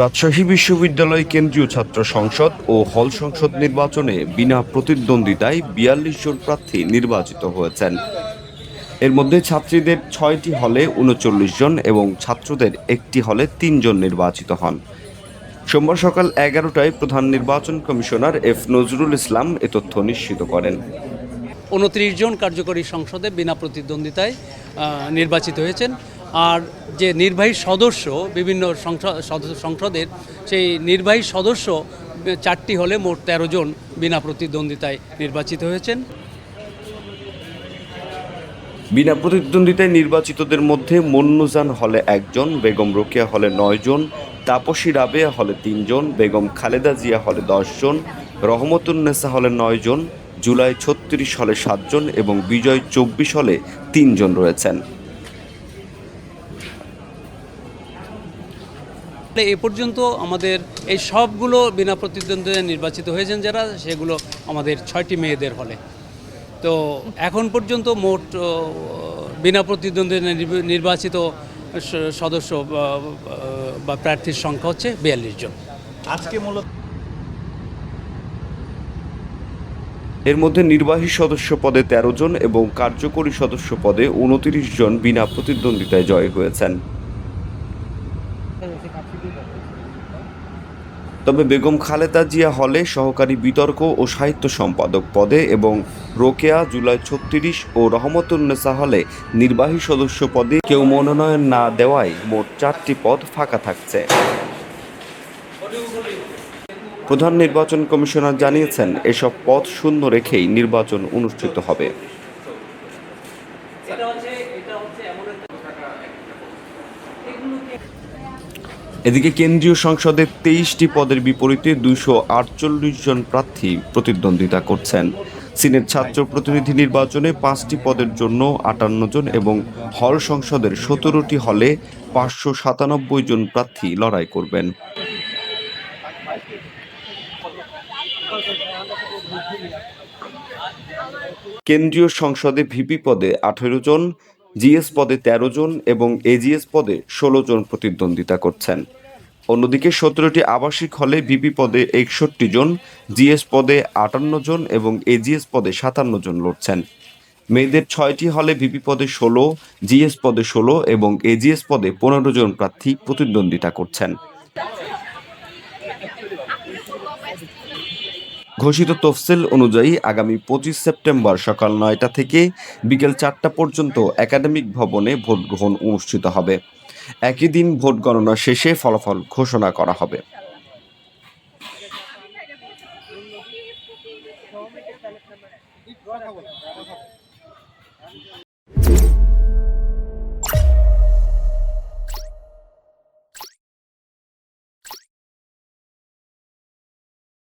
রাজশাহী বিশ্ববিদ্যালয় কেন্দ্রীয় ছাত্র সংসদ ও হল সংসদ নির্বাচনে বিনা প্রতিদ্বন্দ্বিতায় বিয়াল্লিশ জন প্রার্থী নির্বাচিত হয়েছেন। এর মধ্যে ছাত্রীদের ছয়টি হলে উনচল্লিশ জন এবং ছাত্রদের একটি হলে তিনজন নির্বাচিত হন। সোমবার সকাল এগারোটায় প্রধান নির্বাচন কমিশনার এফ নজরুল ইসলাম এ তথ্য নিশ্চিত করেন। উনত্রিশ জন কার্যকরী সংসদে বিনা প্রতিদ্বন্দ্বিতায় নির্বাচিত হয়েছেন। আর যে নির্বাহী সদস্য বিভিন্ন সংসদের, সেই নির্বাহী সদস্য, চারটি হলে মোট তেরো জন বিনা প্রতিদ্বন্দ্বিতায় নির্বাচিত হয়েছেন। বিনা প্রতিদ্বন্দ্বিতায় নির্বাচিতদের মধ্যে মন্নুজান হলে একজন, বেগম রোকেয়া হলে নয় জন, তাপসী রাবেয়া হলে তিনজন বেগম খালেদা জিয়া হলে দশজন রহমতুন্নেসা হলে নয় জন জুলাই ছত্রিশ হলে সাতজন এবং বিজয় চব্বিশ হলে তিনজন রয়েছেন। এ পর্যন্ত আমাদের এই সবগুলো বিনা প্রতিদ্বন্দ্বিতায় নির্বাচিত হয়েছেন যারা সেগুলো আমাদের ছয়টি মেয়েদের হলে। তো এখন পর্যন্ত মোট বিনা প্রতিদ্বন্দ্বিতায় নির্ব- নির্বাচিত সদস্য বা- বা প্রার্থীর সংখ্যা হচ্ছে বিয়াল্লিশ জন। আজকে মূলত এর মধ্যে নির্বাহী সদস্য পদে তেরো জন এবং কার্যকরী সদস্য পদে উনতিরিশ জন বিনা প্রতিদ্বন্দ্বিতায় জয় হয়েছেন। তবে বেগম খালেদা জিয়া হলে সহকারী বিতর্ক ও সাহিত্য সম্পাদক পদে এবং রোকেয়া, জুলাই ছত্রিশ ও রহমতুন্নেসা হলে নির্বাহী সদস্য পদে কেউ মনোনয়ন না দেওয়ায় মোট চারটি পদ ফাঁকা থাকছে। প্রধান নির্বাচন কমিশনার জানিয়েছেন, এসব পথ শূন্য রেখেই নির্বাচন অনুষ্ঠিত হবে। এদিকে কেন্দ্রীয় সংসদের তেইশটি পদের বিপরীতে দুইশো আটচল্লিশ জন প্রার্থী প্রতিদ্বন্দ্বিতা করছেন। সিনেট ছাত্র প্রতিনিধি নির্বাচনে পাঁচটি পদের জন্য আটান্ন জন এবং হল সংসদের সতেরোটি হলে পাঁচশো সাতানব্বই জন প্রার্থী লড়াই করবেন। কেন্দ্রীয় সংসদে ভিপি পদে আঠেরো জন, জিএস পদে তেরো জন এবং এজিএস পদে ষোলো জন প্রতিদ্বন্দ্বিতা করছেন। অন্যদিকে সতেরোটি আবাসিক হলে ভিপি পদে একষট্টি জন, জিএস পদে আটান্ন জন এবং এজিএস পদে সাতান্ন জন লড়ছেন। মেয়েদের ছয়টি হলে ভিপি পদে ষোলো, জিএস পদে ষোলো এবং এজিএস পদে পনেরো জন প্রার্থী প্রতিদ্বন্দ্বিতা করছেন। ঘোষিত তফসিল অনুযায়ী আগামী পঁচিশ সেপ্টেম্বর সকাল নয়টা থেকে বিকেল চারটা পর্যন্ত একাডেমিক ভবনে ভোট গ্রহণ অনুষ্ঠিত হবে। একই দিন ভোট গণনা শেষে ফলাফল ঘোষণা করা হবে।